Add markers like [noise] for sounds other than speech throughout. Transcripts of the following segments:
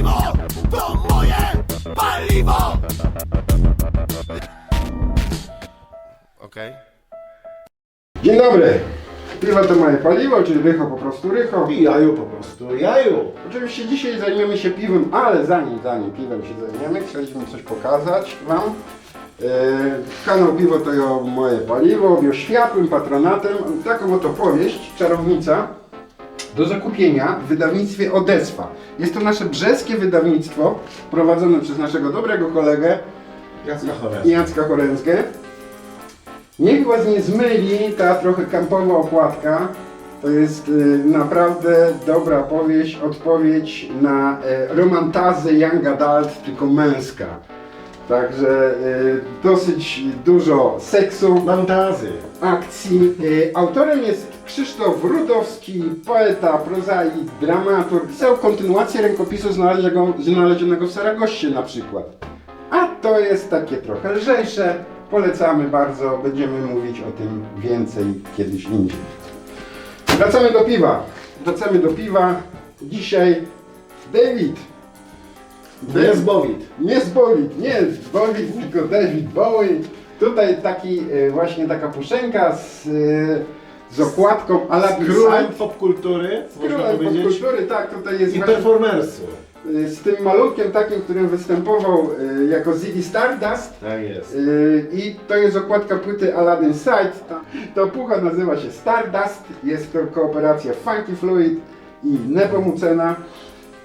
piwo to moje paliwo! Okej. Dzień dobry. Piwo to moje paliwo, czyli rycho po prostu rycho. I jaju po prostu, jaju. Oczywiście dzisiaj zajmiemy się piwem, ale zanim, zanim piwem się zajmiemy, chcieliśmy coś pokazać Wam. Yy, kanał Piwo to jo moje paliwo, bio światłym patronatem. Taką oto powieść, czarownica, do zakupienia w wydawnictwie Odeswa. Jest to nasze brzeskie wydawnictwo, prowadzone przez naszego dobrego kolegę Jacka Choręckę. Niech Was nie zmyli ta trochę kampowa okładka. To jest y, naprawdę dobra powieść, odpowiedź na y, romantazę young adult, tylko męska. Także y, dosyć dużo seksu, Mantazy. akcji. Y, autorem jest Krzysztof Rudowski, poeta, prozaik, dramaturg. Pisał kontynuację rękopisu znalezionego, znalezionego w Saragoście na przykład. A to jest takie trochę lżejsze. Polecamy bardzo, będziemy mówić o tym więcej kiedyś indziej. Wracamy do piwa. Wracamy do piwa. Dzisiaj David. Nie zbowit. Nie Zbowit, nie Zbowit, tylko David Bowie. Tutaj taki e, właśnie taka puszenka z, e, z okładką Aladdin Królem Side. popkultury, można Królem powiedzieć. popkultury, tak, tutaj jest I właśnie performersu. e, z tym malutkiem takim, którym występował e, jako Ziggy Stardust. Tak jest. Yy, I to jest okładka płyty Aladdin Side. Ta, ta pucha nazywa się Stardust. Jest to kooperacja Funky Fluid i Nepomucena.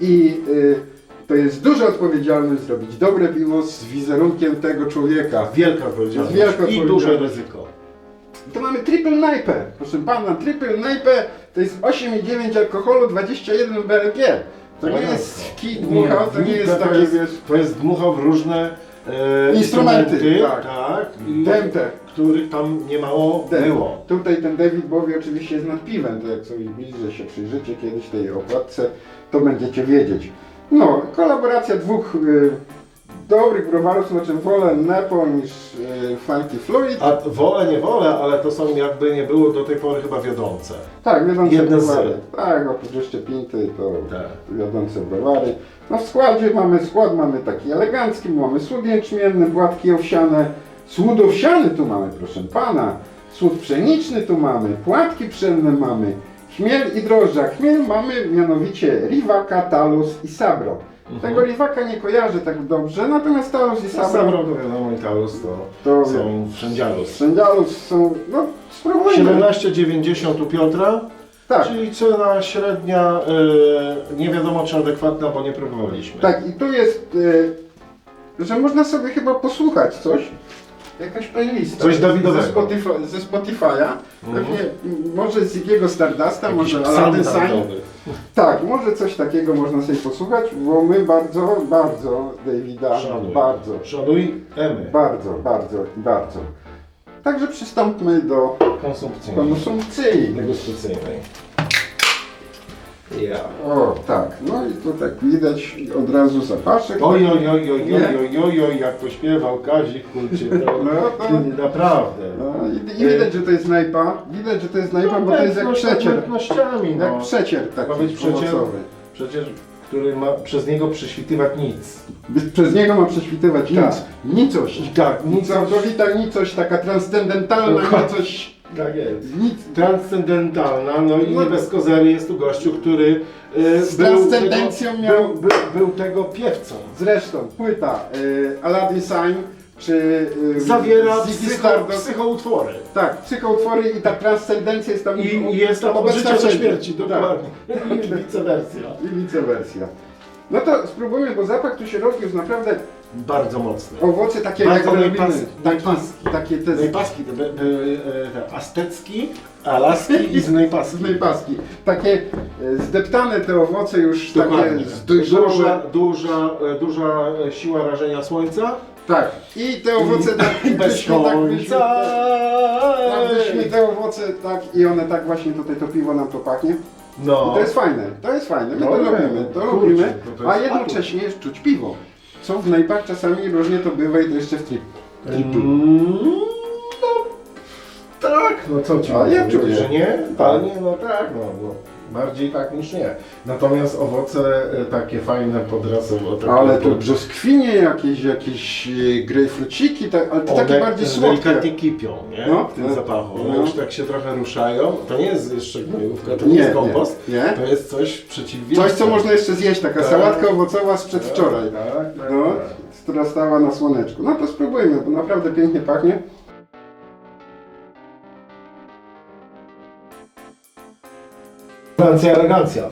I yy, to jest duża odpowiedzialność zrobić dobre piwo z wizerunkiem tego człowieka. Wielka odpowiedzialność. Wielka I odpowiedzialność. duże ryzyko. To mamy triple naipę. Proszę pana, triple naipę to jest 8,9 alkoholu, 21 BRG. To nie jest kij dmuchał, to nie jest to takie, jest, wiesz, to jest dmuchał w różne e, Instrumenty, tak. tak. I dęte. których tam niemało Ten. było. Tutaj ten David Bowie oczywiście jest nad piwem, to jak sobie bliżej się przyjrzycie kiedyś tej okładce, to będziecie wiedzieć. No, kolaboracja dwóch y, dobrych browarów, znaczy wolę Nepo niż y, Funky Fluid. A wolę, nie wolę, ale to są jakby nie było do tej pory chyba wiodące. tak, wiodące jedne z- browary. Tak, oprócz jeszcze Pinty to Tak. wiodące browary. No w składzie mamy, skład mamy taki elegancki, mamy słód jęczmienny, płatki owsiane, słód owsiany tu mamy, proszę pana, słód pszeniczny tu mamy, płatki pszenne mamy, chmiel i drożdża. Chmiel mamy mianowicie Rivaka, Talus i Sabro. Tego Rivaka nie kojarzę tak dobrze, natomiast Talus i Sabro Sabro to wiadomo i Taurus to, To są wszędzialus. Wszędzialus są, no spróbujmy. 17,90 u Piotra, Tak, czyli cena średnia, e, nie wiadomo czy adekwatna, bo nie próbowaliśmy. tak i tu jest, y, że można sobie chyba posłuchać coś. Jakaś playlista. Coś Dawidowego. Ze, Spotify, ze Spotify'a. Pewnie m, może z Ziggy'ego Stardusta, Jakiś może psalm Aladdin Sign. narodowy. Tak, może coś takiego można sobie posłuchać, bo my bardzo, bardzo Davida, Szanuj. bardzo, Szanuj Emy. bardzo, bardzo, bardzo. Także przystąpmy do Konsumpcyjnej. konsumpcji. Degustacyjnej. Ja. O, tak, no i tu tak widać od razu zapaszek. Oj, oj, oj, oj, Nie? oj, oj, oj, oj, jak pośpiewał Kazik Kulcie, to, No, to- naprawdę. No, i, I widać, że to jest najpa. Widać, że to jest najpa, bo to jest jak przecier. Płatnościami, no. Jak przecier taki Ma być przecier, owocowy. przecież, który ma przez niego prześwitywać nic. Przez niego ma prześwitywać Tak. nic. Nicość. I tak, nic. Całkowita nicość, taka transcendentalna Dokładnie. nicość. Tak jest. Nic. Transcendentalna, no i No. nie bez kozery jest tu gościu, który e, Z był, transcendencją tego, miał- był, był, był tego piewcą. Zresztą płyta y, Aladdin Sign czy y, Zawiera Ziggy psycho, Stardust. psychoutwory. Tak, psychoutwory i ta transcendencja jest tam I, I jest tam od obecna życia do wszędzie. śmierci, Tak. dokładnie. I vice versa. I vice versa. No to spróbujmy, bo zapach tu się rozniósł naprawdę Bardzo mocny. owoce takie Bardzo jak robimy. najpas- najpaski. takie te Z Nejpaski, te, te, te, te aztecki, alaski i z najpaski. [laughs] Takie e, zdeptane te owoce już Dokładnie. takie zdojrzałe. Duża, duża, e, duża e, siła rażenia słońca. Tak. I te owoce tak I [laughs] bez byśmy tak byśmy, słońca. tak byśmy te owoce tak i one tak właśnie tutaj to piwo nam to pachnie. I No. to jest fajne, to jest fajne, my to Dobre. lubimy, to Kurczę, lubimy, to to a jest jednocześnie jest czuć piwo. Co w najpach czasami różnie to bywa i to jeszcze w trip. Mm, no, tak, co ci A mam ja powiedzieć, czuję. że nie? Tak. Ale nie, no tak, no. no. bardziej tak niż nie. Natomiast owoce e, takie fajne, podrasowe. takie Ale to brzoskwinie jakieś, jakieś e, grejpfruciki, tak, ale to takie one bardziej słodkie. delikatnie kipią, nie? No, w tym no, zapachu. One no. już tak się trochę ruszają. To nie jest jeszcze gnojówka, to Nie, nie jest nie, kompost. nie. To jest coś przeciwieństwa. Coś, co można jeszcze zjeść, taka Tak. sałatka owocowa z przedwczoraj. Tak, tak, tak, No, tak. która stała na słoneczku. No to spróbujmy, bo naprawdę pięknie pachnie. Elegancja, elegancja.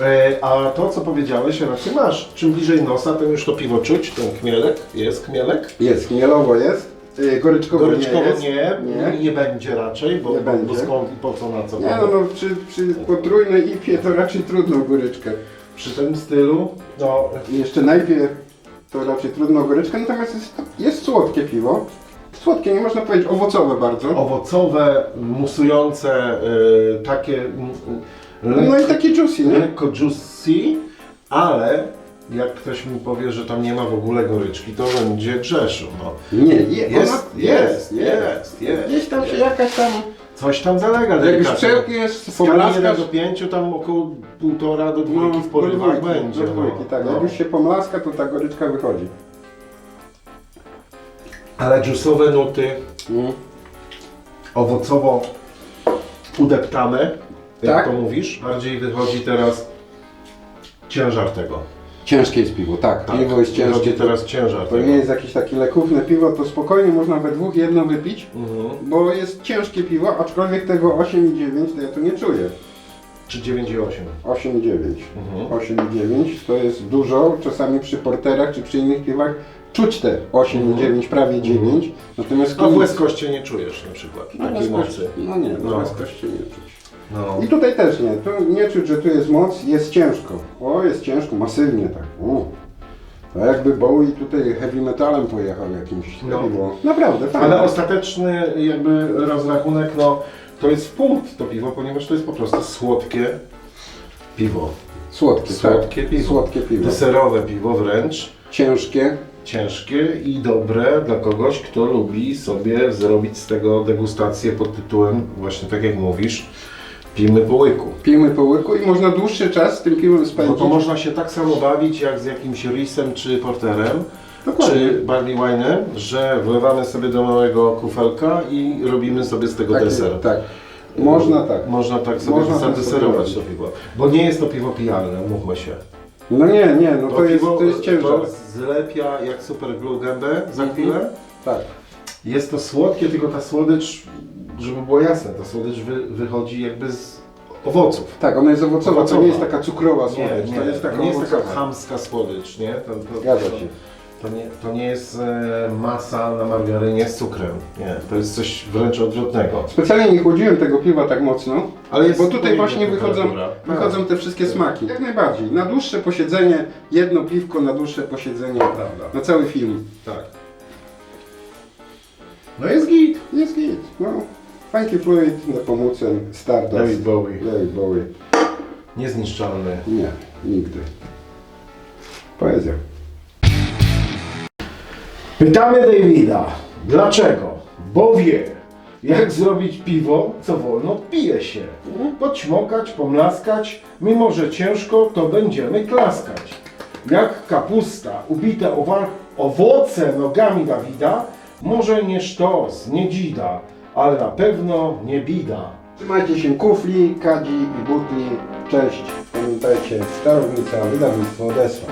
E, a to, co powiedziałeś, raczej masz. Czym bliżej nosa, tym już to piwo czuć, ten chmielek. Jest chmielek. Jest, chmielowo jest. Yy, goryczkowo, Goryczkowo nie jest. nie, Nie. nie, będzie raczej, bo, Nie bo, będzie. bo skąd i po co, na co. Nie no, no przy, przy potrójnej IPie to raczej trudno goryczkę. Przy tym stylu, no, I Jeszcze najpierw to raczej trudno goryczkę, natomiast jest, jest słodkie piwo. Słodkie, nie można powiedzieć owocowe bardzo. owocowe, musujące, y, takie mm, No i takie juicy, nie? lekko juicy, ale jak ktoś mi powie, że tam nie ma w ogóle goryczki, to będzie grzeszył. No. Nie, je, Jest, ona, jest, jest, jest. Gdzieś tam się jakaś tam... Coś tam zalega Jak już delikatnie. przełkniesz, W skali 1 pomlaskasz... do 5, tam około półtora do dwójki w porywach dwójki, będzie. Do dwójki, no. tak. No. Jak już się pomlaska, to ta goryczka wychodzi. Ale dżusowe nuty, Mm. owocowo udeptane, jak Tak. to mówisz, bardziej wychodzi teraz ciężar tego. Ciężkie jest piwo, tak. Tak, Piwo jest Wychodzi ciężkie. teraz ciężar To tego. nie jest jakieś takie lekówne piwo, to spokojnie można we dwóch jedno wypić, Mhm. bo jest ciężkie piwo, aczkolwiek tego 8,9 to ja tu nie czuję. Czy 9,8. 8,9. Mhm. 8,9 to jest dużo, czasami przy porterach czy przy innych piwach czuć te 8,9, prawie 9. Natomiast Mhm. A w nie czujesz na przykład no, takiej mocy. No nie, no, No. łezkości nie czuć. No. I tutaj też nie, tu nie czuć, że tu jest moc, jest ciężko. O, jest ciężko, masywnie tak. O. To jakby Bowie tutaj heavy metalem pojechał jakimś. No. To było naprawdę fajne. Ale ostateczny jakby rozrachunek, no to jest punkt to piwo, ponieważ to jest po prostu słodkie piwo. Słodkie, Słodkie tak. piwo. Słodkie piwo. Deserowe piwo wręcz. Ciężkie. Ciężkie i dobre dla kogoś, kto lubi sobie zrobić z tego degustację pod tytułem, właśnie tak jak mówisz, pijmy po łyku. Pijmy po łyku i można dłuższy czas z tym piwem Bo spędzić. to można się tak samo bawić jak z jakimś risem czy porterem, Dokładnie. czy barley wine'em, że wlewamy sobie do małego kufelka i robimy sobie z tego Taki- deser. Tak. Można tak. Można tak sobie Można tak zadeserować to piwo. Bo nie jest to piwo pijalne, mówmy się. No nie, nie, no to, jest, piwo, to jest ciężar. To zlepia jak super glue gębę za Mhm. chwilę. Tak. Jest to słodkie, tylko ta słodycz, żeby było jasne, ta słodycz wy, wychodzi jakby z owoców. Tak, ona jest owocowa, Owocowa. to nie jest taka cukrowa Nie, słodycz, nie, to jest taka nie jest taka chamska słodycz, nie? To, to, Zgadza się. To nie, to nie jest e, masa na margarynie z cukrem. Nie, to jest coś wręcz odwrotnego. Specjalnie nie chłodziłem tego piwa tak mocno, Ale jest bo tutaj odpowiednia właśnie wychodzą, temperatura. wychodzą te wszystkie smaki. Jak najbardziej. Na dłuższe posiedzenie, jedno piwko na dłuższe posiedzenie, Prawda. na cały film. Tak. No jest git. Jest git, no. Funky Fluid, Nepomucen, Stardust. David Bowie. David Bowie. Niezniszczalny. Nie, nigdy. Poezja. Pytamy Davida, dlaczego? Bo wie, jak zrobić piwo, co wolno pije się. Podśmokać, pomlaskać, mimo że ciężko, to będziemy klaskać. Jak kapusta, ubite owa- owoce nogami Dawida, może nie sztos, nie dzida, ale na pewno nie bida. Trzymajcie się kufli, kadzi i butli. Cześć. Pamiętajcie, Starownica, wydawnictwo Odesła.